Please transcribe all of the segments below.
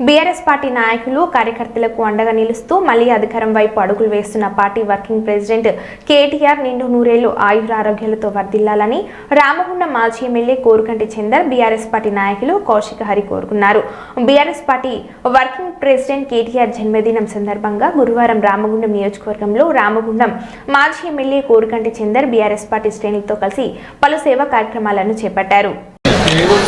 BRS party నాయకులు కార్యకర్తలకు అండగా నిలుస్తూ మళ్ళీ అధికారం వైపు అడుగులు వేస్తున్న పార్టీ వర్కింగ్ ప్రెసిడెంట్ కేటీఆర్ నిండు నూరేళ్ళు ఆయుర ఆరోగ్యాలతో వర్ధిల్లాలని రామగుండం మాజీ MLA Korukanti Chandar BRS party నాయకులు కౌశిక హరి కోరుకున్నారు. BRS party working president KTR జన్మదినం సందర్భంగా గురువారం రామగుండం నియోజకవర్గంలో రామగుండం మాజీ MLA Korukanti Chandar BRS party శ్రేణులతో కలిసి పలు సేవా కార్యక్రమాలను చేపట్టారు.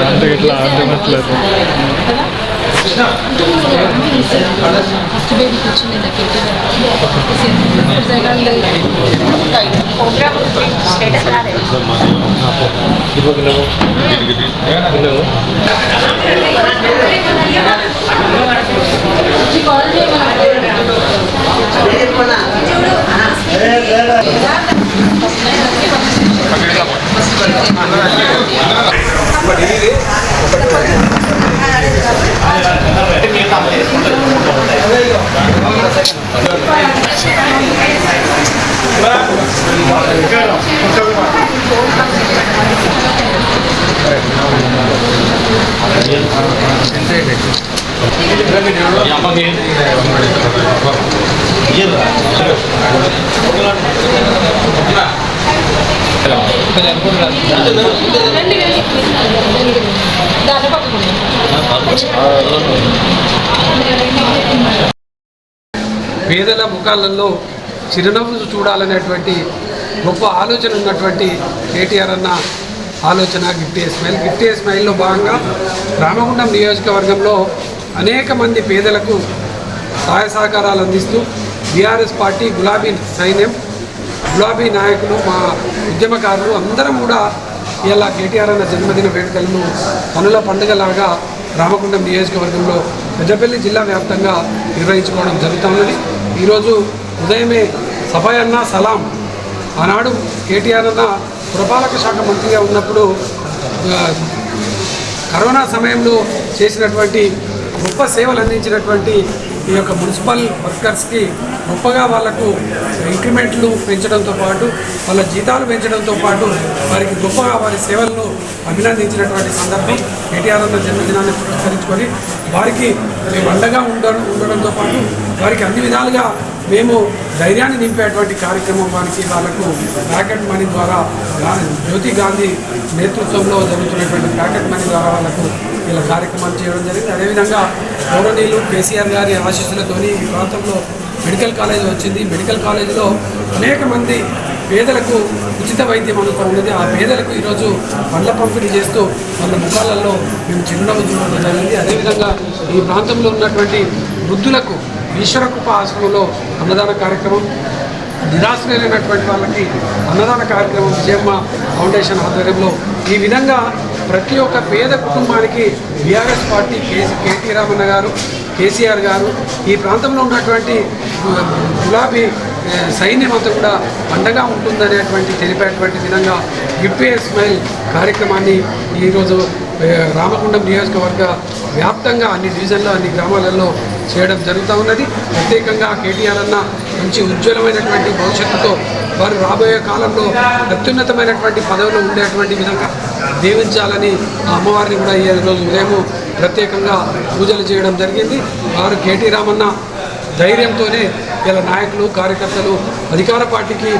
అంటే ఇట్లా అంటున్నట్లేదు ఫస్ట్ బేబీ కూర్చుంది guys. Thank you. పేదల ముఖాలలో చిరునవ్వు చూడాలనేటువంటి గొప్ప ఆలోచన ఉన్నటువంటి కేటీఆర్ అన్న ఆలోచన గిఫ్ట్ స్మైల్ గిఫ్ట్ స్మైల్లో భాగంగా రామగుండం నియోజకవర్గంలో అనేక మంది పేదలకు సహాయ సహకారాలు అందిస్తూ బీఆర్ఎస్ పార్టీ గులాబీ సైన్యం గులాబీ నాయకులు మా ఉద్యమకారులు అందరం కూడా ఇలా కేటీఆర్ అన్న జన్మదిన వేడుకలను పనుల పండుగలాగా రామగుండం నియోజకవర్గంలో పెద్దపల్లి జిల్లా వ్యాప్తంగా నిర్వహించుకోవడం జరుగుతున్నది ఈరోజు ఉదయమే సభయన్న సలాం ఆనాడు కేటీఆర్ అన్న పురపాలక శాఖ మంత్రిగా ఉన్నప్పుడు కరోనా సమయంలో చేసినటువంటి గొప్ప సేవలు అందించినటువంటి ఈ యొక్క మున్సిపల్ వర్కర్స్కి గొప్పగా వాళ్ళకు ఇంక్రిమెంట్లు పెంచడంతో పాటు వాళ్ళ జీతాలు పెంచడంతో పాటు వారికి గొప్పగా వారి సేవలను అభినందించినటువంటి సందర్భం ఎన్టీఆర్ జన్మదినాన్ని పురస్కరించుకొని వారికి మేము అండగా ఉండడం ఉండడంతో పాటు వారికి అన్ని విధాలుగా మేము ధైర్యాన్ని నింపేటువంటి కార్యక్రమం వారికి వాళ్ళకు ప్యాకెట్ మనీ ద్వారా జ్యోతి గాంధీ నేతృత్వంలో జరుగుతున్నటువంటి ప్యాకెట్ మనీ ద్వారా వాళ్ళకు ఇలా కార్యక్రమాలు చేయడం జరిగింది. అదేవిధంగా గౌరవనీయులు కేసీఆర్ గారి ఆశీస్సులతోని ఈ ప్రాంతంలో మెడికల్ కాలేజ్ వచ్చింది. మెడికల్ కాలేజీలో అనేక మంది పేదలకు ఉచిత వైద్యం అందుతూ ఉన్నది. ఆ పేదలకు ఈరోజు పండ్ల పంపిణీ చేస్తూ వాళ్ళ ముఖాలలో మేము చిరునవ్వు చూడడం జరిగింది. అదేవిధంగా ఈ ప్రాంతంలో ఉన్నటువంటి వృద్ధులకు ఈశ్వరకుప్ప ఆశ్రమంలో అన్నదాన కార్యక్రమం నిరాశ్రయులైనటువంటి వాళ్ళకి అన్నదాన కార్యక్రమం విజయమ్మ ఫౌండేషన్ ఆధ్వర్యంలో ఈ విధంగా ప్రతి ఒక్క పేద కుటుంబానికి BRS party KC KT Ramanna garu KCR garu ఈ ప్రాంతంలో ఉన్నటువంటి గులాబీ సైన్యం అంతా కూడా అండగా ఉంటుందనేటువంటి తెలిపేటువంటి విధంగా గిప్పే స్మైల్ కార్యక్రమాన్ని ఈరోజు రామగుండం నియోజకవర్గ వ్యాప్తంగా అన్ని డివిజన్లో అన్ని గ్రామాలలో చేయడం జరుగుతూ ఉన్నది. ప్రత్యేకంగా కేటీఆర్ అన్న మంచి ఉజ్వలమైనటువంటి భవిష్యత్తుతో వారు రాబోయే కాలంలో అత్యున్నతమైనటువంటి పదవిలో ఉండేటువంటి విధంగా దీవించాలని అమ్మవారిని కూడా ఈ రోజు ఉదయం ప్రత్యేకంగా పూజలు చేయడం జరిగింది. వారు కేటీ రామన్న ధైర్యంతోనే ఇలా నాయకులు కార్యకర్తలు అధికార పార్టీకి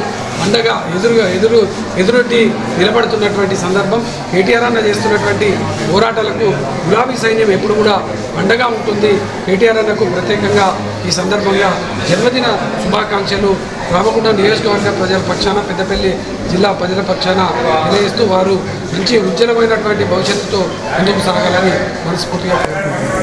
అండగా ఎదురుగా ఎదురు ఎదురొడ్డి నిలబడుతున్నటువంటి సందర్భం కేటీఆర్ అన్న చేస్తున్నటువంటి పోరాటాలకు గులాబీ సైన్యం ఎప్పుడు కూడా అండగా ఉంటుంది. కేటీఆర్ అన్నకు ప్రత్యేకంగా ఈ సందర్భంగా జన్మదిన శుభాకాంక్షలు. రామగుండం నియోజకవర్గ ప్రజల పక్షాన పెద్దపల్లి జిల్లా ప్రజల పక్షాన తెలియజేస్తూ వారు మంచి ఉజ్వలమైనటువంటి భవిష్యత్తుతో ముందుకు సాగాలని మనస్ఫూర్తిగా కోరుకుంటున్నాను.